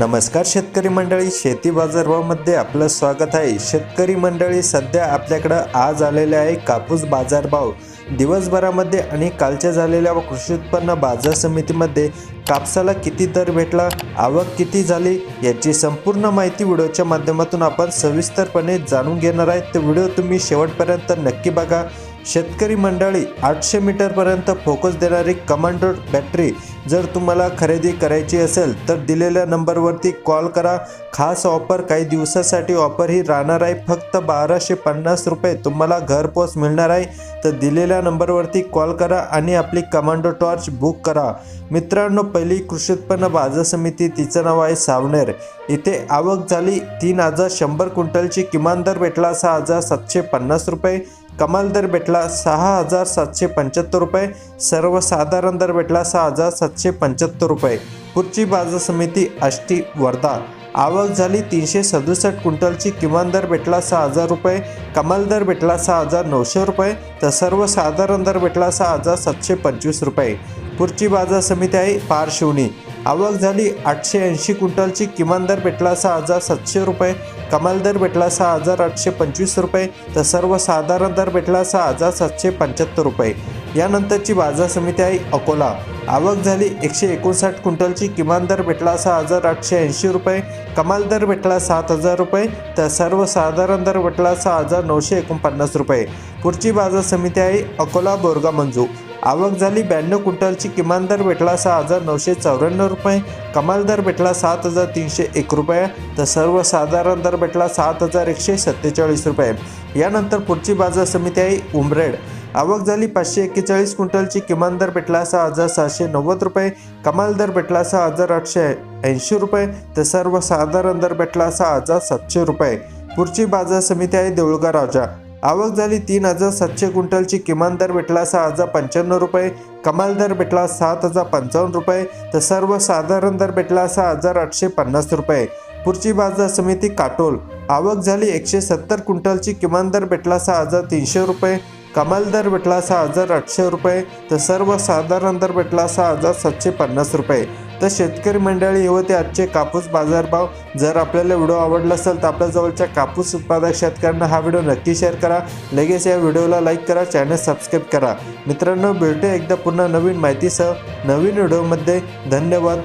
नमस्कार शेतकरी मंडळी शेती बाजारभावामध्ये आपलं स्वागत आहे. शेतकरी मंडळी सध्या आपल्याकडं आज आलेले आहे कापूस बाजारभाव. दिवसभरामध्ये आणि कालच्या झालेल्या कृषी उत्पन्न बाजार समितीमध्ये कापसाला किती दर भेटला आवक किती झाली याची संपूर्ण माहिती व्हिडिओच्या माध्यमातून आपण सविस्तरपणे जाणून घेणार आहे. तर व्हिडिओ तुम्ही शेवटपर्यंत नक्की बघा. शेतकरी मंडळी आठशे मीटरपर्यंत फोकस देणारी कमांडो बॅटरी जर तुम्हाला खरेदी करायची असेल तर दिलेल्या नंबरवरती कॉल करा. खास ऑफर काही दिवसासाठी ऑफर ही राहणार आहे. फक्त बाराशे पन्नास रुपये तुम्हाला घरपोच मिळणार आहे. तर दिलेल्या नंबरवरती कॉल करा आणि आपली कमांडो टॉर्च बुक करा. मित्रांनो पहिली कृषी उत्पन्न बाजार समिती तिचं नाव आहे सावनेर. इथे आवक झाली तीन हजार शंभर क्विंटलची किमान दर भेटला सहा हजार सातशे पन्नास रुपये. कमाल दर भेटला सहा हजार सातशे पंच्याहत्तर रुपये. सर्वसाधारण दर भेटला सहा हजार सातशे पंच्याहत्तर रुपये. पुढची बाजार समिती आष्टी वर्धा. आवक झाली तीनशे सदुसष्ट क्विंटलची. किमान दर भेटला सहा हजार रुपये कमाल दर भेटला सहा हजार नऊशे रुपये तर सर्वसाधारण दर भेटला सहा हजार सातशे पंचवीस रुपये. पुढची बाजार समिती आहे पारशिवनी. आवक झाली आठशे ऐंशी क्विंटलची. किमान दर भेटला सहा हजार सातशे रुपये कमाल दर भेटला सहा हजार आठशे पंचवीस रुपये तर सर्वसाधारण दर भेटला सहा हजार सातशे पंच्याहत्तर रुपये. यानंतरची बाजार समिती आहे अकोला. आवक झाली. एकशे एकोणसाठ क्विंटलची किमान दर भेटला सहा हजार आठशे ऐंशी रुपये. कमाल दर भेटला सात हजार रुपये. तर सर्वसाधारण दर भेटला सहा हजार नऊशे एकोणपन्नास रुपये. पुढची बाजार समिती आहे अकोला बोरगा मंजू. आवक झाली ब्याण्णव क्विंटलची किमान दर भेटला सहा हजार नऊशे चौऱ्याण्णव रुपये. कमाल दर भेटला सात हजार तीनशे एक रुपये. तर सर्वसाधारण दर भेटला सात हजार एकशे सत्तेचाळीस रुपये. यानंतर पुढची बाजार समिती आहे उमरेड. आवक झाली पाचशे एक्केचाळीस क्विंटलची. किमान दर भेटला सहा हजार सहाशे नव्वद रुपये. कमाल दर भेटला सहा हजार आठशे ऐंशी रुपये. तर सर्वसाधारण दर भेटला सहा हजार सातशे रुपये. पुढची बाजार समिती आहे देऊळगा राजा. आवक झाली तीन हजार सातशे क्विंटलची. किमान दर भेटला सहा हजार पंच्याण्णव रुपये. कमाल दर भेटला सात हजार पंचावन्न रुपये. तर सर्वसाधारण दर भेटला सहा हजार आठशे पन्नास रुपये. पुढची बाजार समिती काटोल. आवक झाली एकशे सत्तर क्विंटलची. किमान दर भेटला सहा हजार तीनशे रुपये. कमाल दर भेटला सहा हजार आठशे रुपये तर सर्वसाधारण दर भेटला सहा हजार सातशे पन्नास रुपये. तर शेतकरी मंडळी हे होते आजचे कापूस बाजारभाव जर आपल्याला व्हिडिओ आवडला असेल तर आपल्या जवळच्या कापूस उत्पादक शेतकऱ्यांना हा व्हिडिओ नक्की शेअर करा. लगेच या व्हिडिओला लाईक करा चॅनल सबस्क्राईब करा. मित्रांनो भेटूया एकदा पुन्हा नवीन माहितीसह नवीन व्हिडिओमध्ये. धन्यवाद.